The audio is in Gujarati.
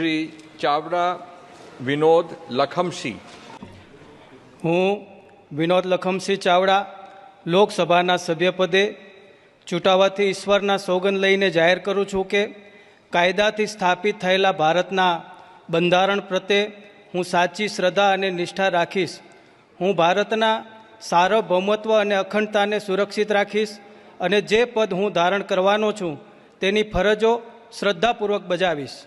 શ્રી ચાવડા વિનોદ લખમસિંહ હું વિનોદ લખમસિંહ ચાવડા લોકસભાના સભ્યપદે ચૂંટાવાથી ઈશ્વરના સોગંદ લઈને જાહેર કરું છું કે કાયદાથી સ્થાપિત થયેલા ભારતના બંધારણ પ્રત્યે હું સાચી શ્રદ્ધા અને નિષ્ઠા રાખીશ. હું ભારતના સાર્વભૌમત્વ અને અખંડતાને સુરક્ષિત રાખીશ અને જે પદ હું ધારણ કરવાનો છું તેની ફરજો શ્રદ્ધાપૂર્વક બજાવીશ.